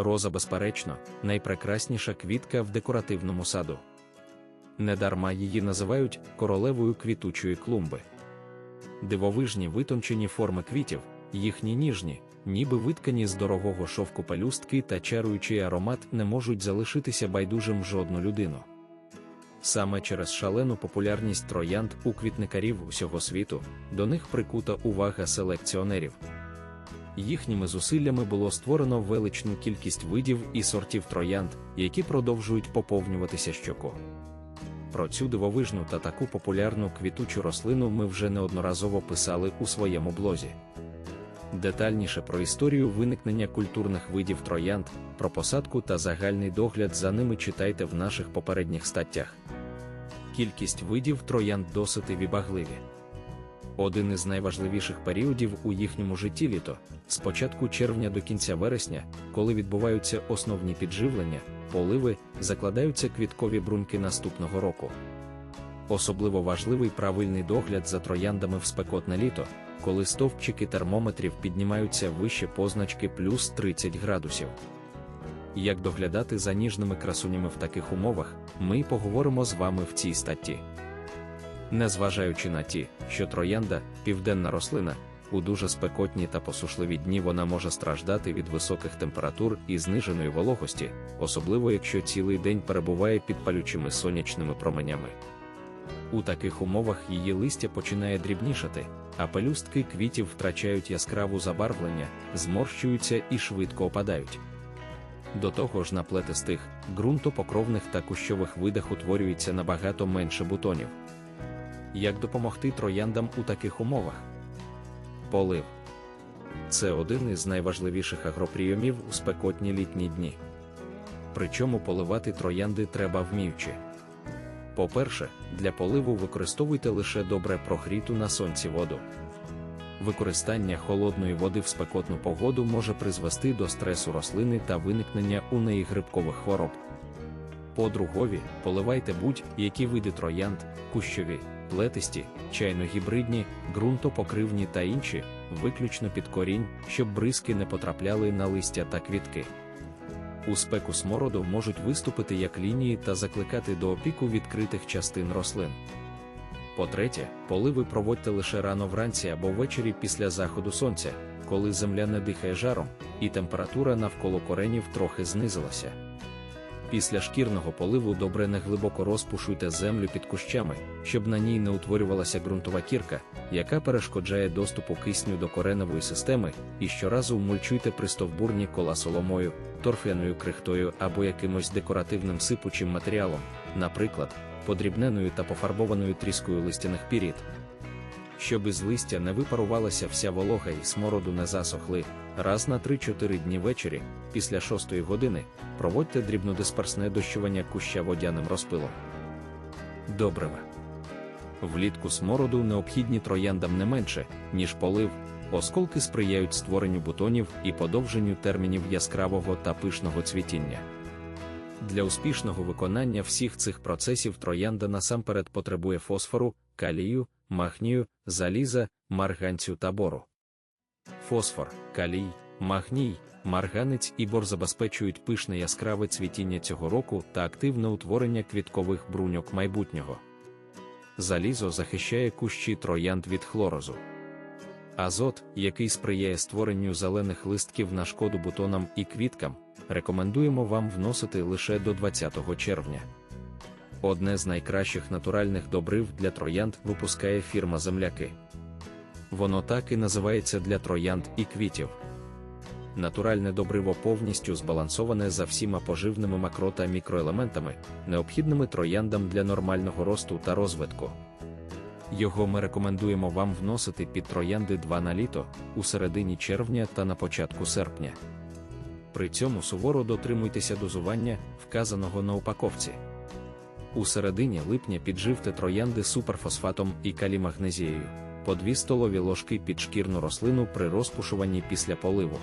Роза, безперечно, найпрекрасніша квітка в декоративному саду. Недарма її називають королевою квітучої клумби. Дивовижні витончені форми квітів, їхні ніжні, ніби виткані з дорогого шовку пелюстки та чаруючий аромат не можуть залишитися байдужим жодну людину. Саме через шалену популярність троянд у квітникарів усього світу до них прикута увага селекціонерів. Їхніми зусиллями було створено величну кількість видів і сортів троянд, які продовжують поповнюватися щоко. Про цю дивовижну та таку популярну квітучу рослину ми вже неодноразово писали у своєму блозі. Детальніше про історію виникнення культурних видів троянд, про посадку та загальний догляд за ними читайте в наших попередніх статтях. Кількість видів троянд досить вібагливі. Один із найважливіших періодів у їхньому житті літо з початку червня до кінця вересня, коли відбуваються основні підживлення, поливи, закладаються квіткові бруньки наступного року. Особливо важливий правильний догляд за трояндами в спекотне літо, коли стовпчики термометрів піднімаються вище позначки плюс 30 градусів. Як доглядати за ніжними красунями в таких умовах, ми поговоримо з вами в цій статті. Незважаючи на ті, що троянда південна рослина, у дуже спекотні та посушливі дні вона може страждати від високих температур і зниженої вологості, особливо якщо цілий день перебуває під палючими сонячними променями. У таких умовах її листя починає дрібнішати, а пелюстки квітів втрачають яскраву забарвлення, зморщуються і швидко опадають. До того ж на плетистих, ґрунтопокровних та кущових видах утворюється набагато менше бутонів. Як допомогти трояндам у таких умовах? Полив це один із найважливіших агроприйомів у спекотні літні дні. Причому поливати троянди треба вміючи. По-перше, для поливу використовуйте лише добре прогріту на сонці воду. Використання холодної води в спекотну погоду може призвести до стресу рослини та виникнення у неї грибкових хвороб. По-другові, поливайте будь-які види троянд, кущові, плетисті, чайно-гібридні, ґрунтопокривні та інші, виключно під корінь, щоб бризки не потрапляли на листя та квітки. У спеку смороду можуть виступити як лінії та закликати до опіку відкритих частин рослин. По-третє, поливи проводьте лише рано вранці або ввечері після заходу сонця, коли земля не дихає жаром, і температура навколо коренів трохи знизилася. Після шкірного поливу добре неглибоко розпушуйте землю під кущами, щоб на ній не утворювалася ґрунтова кірка, яка перешкоджає доступу кисню до кореневої системи, і щоразу мульчуйте пристовбурні кола соломою, торфяною крихтою або якимось декоративним сипучим матеріалом, наприклад, подрібненою та пофарбованою тріскою листяних пірід. Щоб із листя не випарувалася вся волога і смороду не засохли, раз на 3-4 дні ввечері, після 6 години, проводьте дрібнодисперсне дощування куща водяним розпилом. Добрива. Влітку смороду необхідні трояндам не менше, ніж полив, осколки сприяють створенню бутонів і подовженню термінів яскравого та пишного цвітіння. Для успішного виконання всіх цих процесів троянда насамперед потребує фосфору, калію, магнію, заліза, марганцю та бору. Фосфор, калій, магній, марганець і бор забезпечують пишне яскраве цвітіння цього року та активне утворення квіткових бруньок майбутнього. Залізо захищає кущі троянд від хлорозу. Азот, який сприяє створенню зелених листків на шкоду бутонам і квіткам, рекомендуємо вам вносити лише до 20 червня. Одне з найкращих натуральних добрив для троянд випускає фірма Земляки. Воно так і називається для троянд і квітів. Натуральне добриво повністю збалансоване за всіма поживними макро та мікроелементами, необхідними трояндам для нормального росту та розвитку. Його ми рекомендуємо вам вносити під троянди 2 на літо у середині червня та на початку серпня. При цьому суворо дотримуйтеся дозування, вказаного на упаковці. У середині липня підживте троянди суперфосфатом і калімагнезією, по 2 столові ложки під шкірну рослину при розпушуванні після поливу.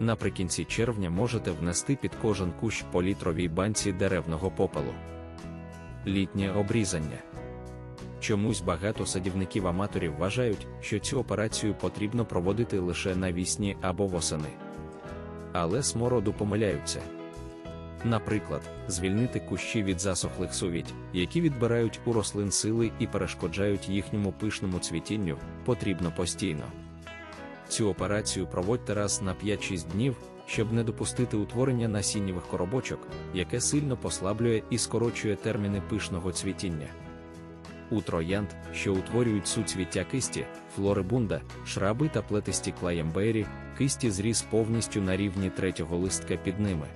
Наприкінці червня можете внести під кожен кущ по літровій банці деревного попелу. Літнє обрізання. Чомусь багато садівників-аматорів вважають, що цю операцію потрібно проводити лише навісні або восени. але смороду помиляються. Наприклад, звільнити кущі від засохлих сувідь, які відбирають у рослин сили і перешкоджають їхньому пишному цвітінню, потрібно постійно. Цю операцію проводьте раз на 5-6 днів, щоб не допустити утворення насіннєвих коробочок, яке сильно послаблює і скорочує терміни пишного цвітіння. У троянд, що утворюють суцвіття кисті, флорибунда, шраби та плетисті клаємбері, кисті зріс повністю на рівні третього листка під ними.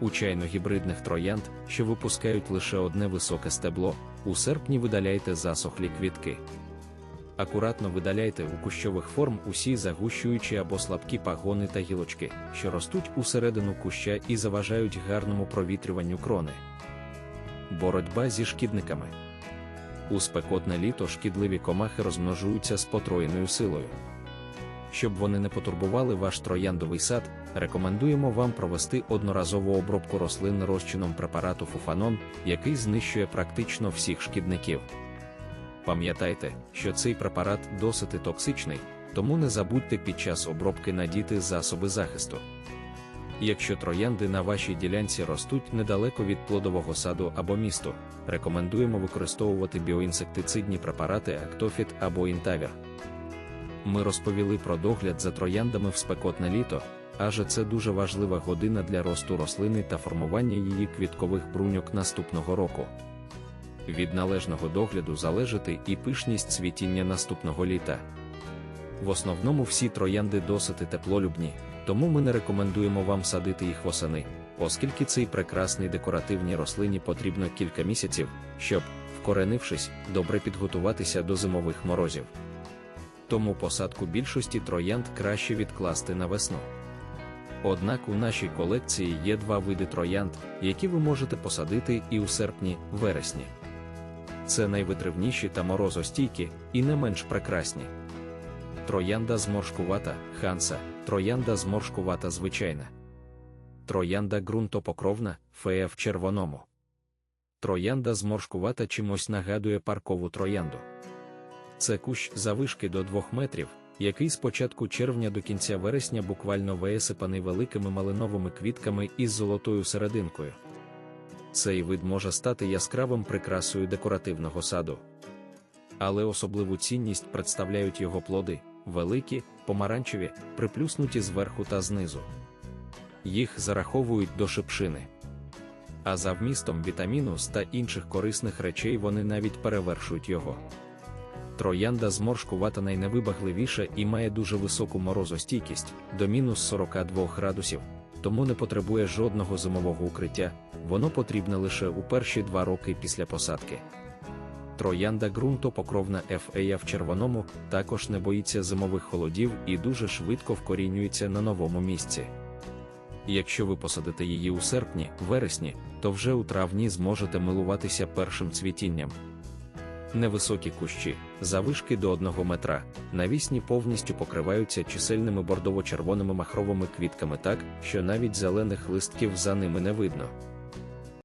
У чайно-гібридних троянд, що випускають лише одне високе стебло, у серпні видаляйте засохлі квітки. Акуратно видаляйте у кущових форм усі загущуючі або слабкі пагони та гілочки, що ростуть усередину куща і заважають гарному провітрюванню крони. Боротьба зі шкідниками. У спекотне літо шкідливі комахи розмножуються з потроєною силою. Щоб вони не потурбували ваш трояндовий сад, рекомендуємо вам провести одноразову обробку рослин розчином препарату фуфанон, який знищує практично всіх шкідників. Пам'ятайте, що цей препарат досить токсичний, тому не забудьте під час обробки надіти засоби захисту. Якщо троянди на вашій ділянці ростуть недалеко від плодового саду або місту, рекомендуємо використовувати біоінсектицидні препарати Актофіт або Інтавір. Ми розповіли про догляд за трояндами в спекотне літо, адже це дуже важлива година для росту рослини та формування її квіткових бруньок наступного року. Від належного догляду залежить і пишність цвітіння наступного літа. В основному всі троянди досить теплолюбні, тому ми не рекомендуємо вам садити їх восени, оскільки цій прекрасній декоративній рослині потрібно кілька місяців, щоб, вкоренившись, добре підготуватися до зимових морозів. Тому посадку більшості троянд краще відкласти на весну. Однак у нашій колекції є два види троянд, які ви можете посадити і у серпні-вересні. Це найвитривніші та морозостійкі, і не менш прекрасні. Троянда зморшкувата, ханса, троянда зморшкувата звичайна. Троянда ґрунтопокровна, фея в червоному. Троянда зморшкувата чимось нагадує паркову троянду. Це кущ завишки до 2 метрів, який з початку червня до кінця вересня буквально висипаний великими малиновими квітками із золотою серединкою. Цей вид може стати яскравим прикрасою декоративного саду. Але особливу цінність представляють його плоди, великі, помаранчеві, приплюснуті зверху та знизу. Їх зараховують до шипшини. А за вмістом вітаміну та інших корисних речей вони навіть перевершують його. Троянда зморшкувата найневибагливіша і має дуже високу морозостійкість до мінус 42 градусів, тому не потребує жодного зимового укриття, воно потрібне лише у перші два роки після посадки. Троянда ґрунтопокровна FA в червоному також не боїться зимових холодів і дуже швидко вкорінюється на новому місці. Якщо ви посадите її у серпні, вересні, то вже у травні зможете милуватися першим цвітінням. Невисокі кущі, завишки до 1 метра, навісні повністю покриваються чисельними бордово-червоними махровими квітками так, що навіть зелених листків за ними не видно.